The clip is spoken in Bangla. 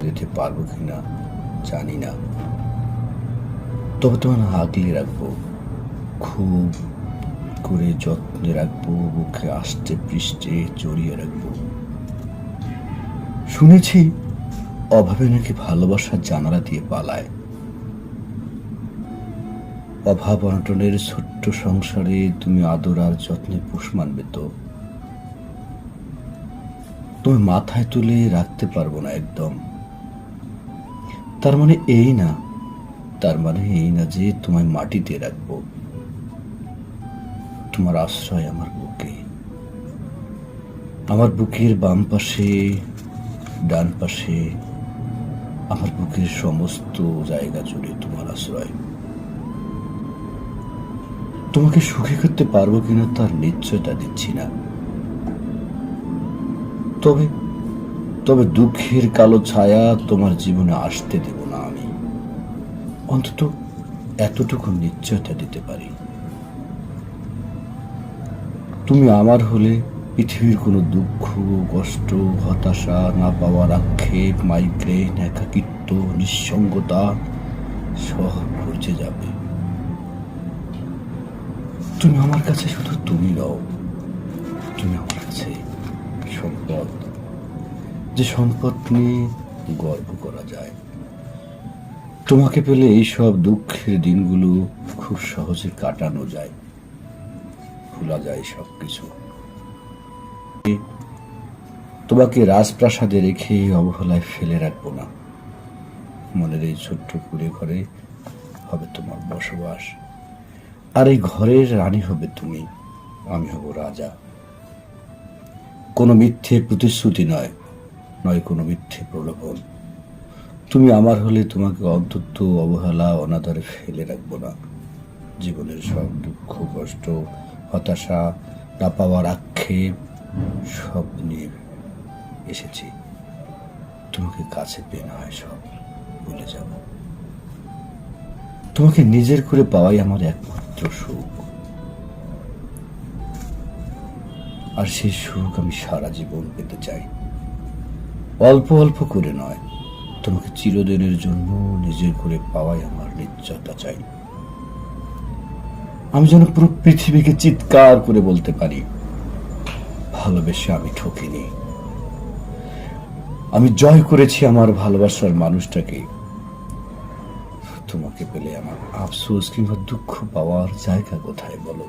দিতে পারব কিনা জানি না। তবে তোমার আগলে রাখব, খুব করে যত্নে রাখব, বুকে আষ্টে পৃষ্ঠে জড়িয়ে রাখব। শুনেছি, অভাবে নাকি ভালোবাসার জানালা দিয়ে পালায়। অভাব অনটনের ছোট্ট সংসারে তুমি আদর আর যত্নে পোষ মানবে তো। তুমি মাথায় তুলে রাখতে পারব না একদম। তার মানে এই না, তার মানে এই না যে তোমায় মাটিতে রাখব। তোমার আশ্রয় আমার বুকে। আমার বুকের বাম পাশে, ডান পাশে, আমার বুকের সমস্ত জায়গা জুড়ে তোমার আশ্রয়। তোমাকে সুখী করতে পারব কিনা তার নিশ্চয়তা দিচ্ছি না। তবে তবে দুঃখের কালো ছায়া তোমার জীবনে আসতে দেব না আমি। অন্তত এতটুকু নিশ্চয়তা দিতে পারি। তুমি আমার হলে পৃথিবীর কোনো দুঃখ, কষ্ট, হতাশা না পাওয়ার আক্ষেপ মাইগ্রেন একাকিত্ব, নিঃসঙ্গতা সব ঘুরছে যাবে। তুমি আমার কাছে শুধু তুমি নও, তুমি আমার কাছে সম্পদ। যে সম্পদ নিয়ে গর্ব করা যায়। তোমাকে পেলে এইসব দুঃখের দিনগুলো খুব সহজে কাটানো যায়। ভোলা যায় সব কিছু তোমাকে রাজপ্রাসাদে রেখে অবহেলায় ফেলে রাখব না। মনের এই ছোট্ট কুড়ে ঘরে হবে তোমার বসবাস। আর এই ঘরের রানী হবে তুমি। আমি হব রাজা। কোনো মিথ্যে প্রতিশ্রুতি নয়। নয় কোনো মিথ্যে প্রলোভন। তুমি আমার হলে তোমাকে অন্তত অবহেলা, অনাদরে ফেলে রাখব না। জীবনের সব দুঃখ, কষ্ট, হতাশা না পাওয়ার আক্ষেপ, সব নিয়ে এসেছি। তোমাকে কাছে পেয়ে না হয় সব ভুলে যাব। তোমাকে নিজের করে পাওয়াই আমার একমাত্র সুখ। আর সেই সুখ আমি সারা জীবন পেতে চাই। অল্প অল্প করে নয়। তোমাকে চিরদিনের জন্য নিজের করে পাওয়াই আমার নিশ্চয়তা চাই। আমি যেন পুরো পৃথিবীকে চিৎকার করে বলতে পারি, ভালোবেসে আমি ঠকিনি। আমি জয় করেছি আমার ভালোবাসার মানুষটাকে। তোমাকে পেলে আমার আফসোস কিংবা দুঃখ পাওয়ার জায়গা কোথায় বলো?